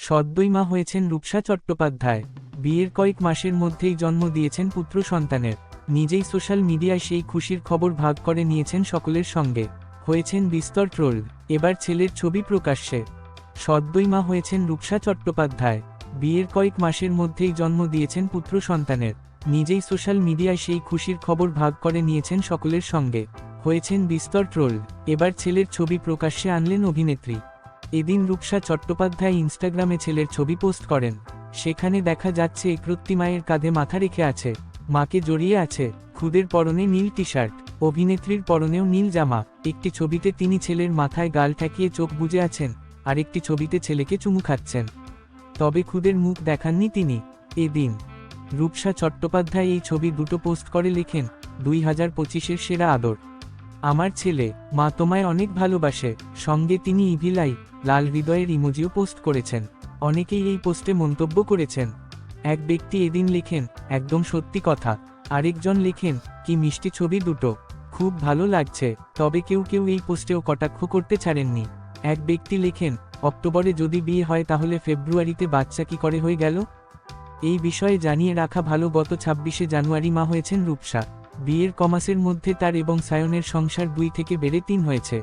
সদ্যই মা হয়েছেন রূপসা চট্টোপাধ্যায়। বিয়ের কয়েক মাসের মধ্যেই জন্ম দিয়েছেন পুত্র সন্তানের। নিজেই সোশ্যাল মিডিয়ায় সেই খুশির খবর ভাগ করে নিয়েছেন সকলের সঙ্গে। হয়েছেন বিস্তর ট্রোল, এবার ছেলের ছবি প্রকাশ্যে। সদ্যই মা হয়েছেন রূপসা চট্টোপাধ্যায়। বিয়ের কয়েক মাসের মধ্যেই জন্ম দিয়েছেন পুত্র সন্তানের। নিজেই সোশ্যাল মিডিয়ায় সেই খুশির খবর ভাগ করে নিয়েছেন সকলের সঙ্গে। হয়েছেন বিস্তর ট্রোল, এবার ছেলের ছবি প্রকাশ্যে আনলেন অভিনেত্রী। এদিন রূপসা চট্টোপাধ্যায় ইনস্টাগ্রামে ছেলের ছবি পোস্ট করেন। সেখানে দেখা যাচ্ছে একরত্তি মায়ের কাঁধে মাথা রেখে আছে। মাকে জড়িয়ে আছে খুদের পরনে নীল টি শার্ট অভিনেত্রীর পরনেও নীল জামা। একটি ছবিতে তিনি ছেলের মাথায় গাল ঠেকিয়ে চোখ বুজে আছেন, আরেকটি ছবিতে ছেলেকে চুমু খাচ্ছেন। তবে খুদের মুখ দেখাননি তিনি। এদিন রূপসা চট্টোপাধ্যায় এই ছবি দুটো পোস্ট করে লেখেন, দুই হাজার পঁচিশের সেরা আদর। আমার ছেলে, মা তোমায় অনেক ভালোবাসে, সঙ্গে তিনি ইভিলাই, লাল হৃদয়ের ইমোজিও পোস্ট করেছেন, অনেকেই এই পোস্টে মন্তব্য করেছেন। এক ব্যক্তি এদিন লেখেন, একদম সত্যি কথা। আরেকজন লেখেন, কি মিষ্টি ছবি দুটো, খুব ভালো লাগছে, তবে কেউ কেউ এই পোস্টেও কটাক্ষ করতে ছাড়েননি। এক ব্যক্তি লেখেন, অক্টোবরে যদি বিয়ে হয় তাহলে ফেব্রুয়ারিতে বাচ্চা কি করে হয়ে গেল? এই বিষয়ে জানিয়ে রাখা ভালো গত ছাব্বিশে জানুয়ারি মা হয়েছেন রূপসা। বিয়ের কমাসের মধ্যে তার এবং সায়নের সংসার দুই থেকে বেড়ে তিন হয়েছে।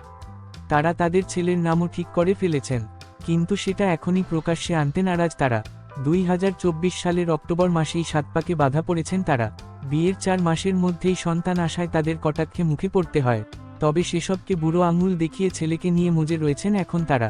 তারা তাদের ছেলের নামও ঠিক করে ফেলেছেন, কিন্তু সেটা এখনই প্রকাশ্যে আনতে নারাজ তারা। দুই হাজার চব্বিশ সালের অক্টোবর মাসেই সাত পাকে বাধা পড়েছেন তারা। বিয়ের চার মাসের মধ্যেই সন্তান আসায় তাদের কটাক্ষে মুখে পড়তে হয়, তবে সেসবকে বুড়ো আঙুল দেখিয়ে ছেলেকে নিয়ে মজে রয়েছেন এখন তারা।